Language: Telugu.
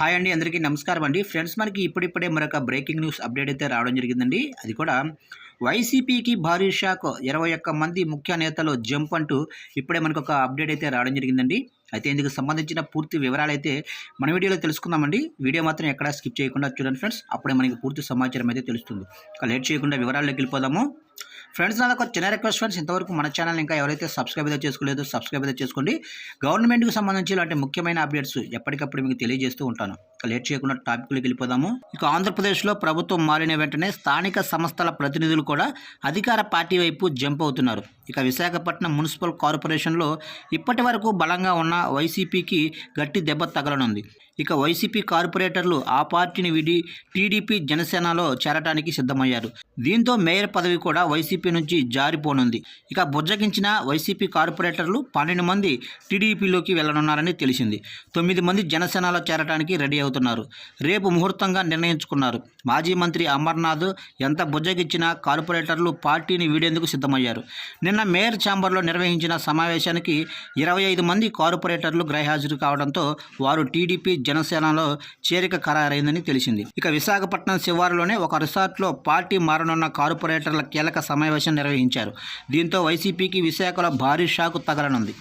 హాయ్ అండి అందరికీ నమస్కారం అండి. ఫ్రెండ్స్ మనకి ఇప్పుడిప్పుడే మరొక బ్రేకింగ్ న్యూస్ అప్డేట్ అయితే రావడం జరిగిందండి. అది కూడా వైసీపీకి భారీ షాక్. ఇరవై ఒక్క మంది ముఖ్య నేతలు జంప్ అంటూ ఇప్పుడే మనకు ఒక అప్డేట్ అయితే రావడం జరిగిందండి. అయితే ఇందుకు సంబంధించిన పూర్తి వివరాలు అయితే మన వీడియోలో తెలుసుకుందామండి. వీడియో మాత్రం ఎక్కడా స్కిప్ చేయకుండా చూడండి ఫ్రెండ్స్. అప్పుడే మనకి పూర్తి సమాచారం అయితే తెలుస్తుంది. లేట్ చేయకుండా వివరాల్లోకి వెళ్ళిపోదాము. ఫ్రెండ్స్ నాది ఒక చిన్న రిక్వెస్ట్ ఫ్రెండ్స్ ఇంతవరకు మన ఛానల్ ఇంకా ఎవరైతే సబ్స్క్రైబ్ అయితే చేసుకోలేదో సబ్స్క్రైబ్ అయితే చేసుకోండి. గవర్నమెంట్కి సంబంధించి ఇలాంటి ముఖ్యమైన అప్డేట్స్ ఎప్పటికప్పుడు మీకు తెలియజేస్తూ ఉంటాను. ఇక లేట్ చేయకుండా టాపిక్లోకి వెళ్ళిపోదాము. ఇక ఆంధ్రప్రదేశ్లో ప్రభుత్వం మారిన వెంటనే స్థానిక సంస్థల ప్రతినిధులు కూడా అధికార పార్టీ వైపు జంప్ అవుతున్నారు. ఇక విశాఖపట్నం మున్సిపల్ కార్పొరేషన్లో ఇప్పటి వరకు బలంగా ఉన్న వైసీపీకి గట్టి దెబ్బ తగలనుంది. ఇక వైసీపీ కార్పొరేటర్లు ఆ పార్టీని విడి టీడీపీ జనసేనలో చేరటానికి సిద్ధమయ్యారు. దీంతో మేయర్ పదవి కూడా వైసీపీ నుంచి జారిపోనుంది. ఇక బుజ్జగించిన వైసీపీ కార్పొరేటర్లు పన్నెండు మంది టీడీపీలోకి వెళ్ళనున్నారని తెలిసింది. తొమ్మిది మంది జనసేనలో చేరటానికి రెడీ అవుతున్నారు. రేపు ముహూర్తంగా నిర్ణయించుకున్నారు. మాజీ మంత్రి అమర్నాథ్ ఎంత బుజ్జగించినా కార్పొరేటర్లు పార్టీని వీడేందుకు సిద్ధమయ్యారు. నిన్న మేయర్ ఛాంబర్లో నిర్వహించిన సమావేశానికి ఇరవై ఐదు మంది కార్పొరేటర్లు గ్రహహాజరు కావడంతో వారు టీడీపీ జనసేనలో చేరిక ఖరారైందని తెలిసింది. ఇక విశాఖపట్నం శివారులోనే ఒక రిసార్ట్లో పార్టీ మారనున్న కార్పొరేటర్ల కీలక సమావేశం నిర్వహించారు. దీంతో వైసీపీకి విశాఖలో భారీ షాకు తగలనుంది.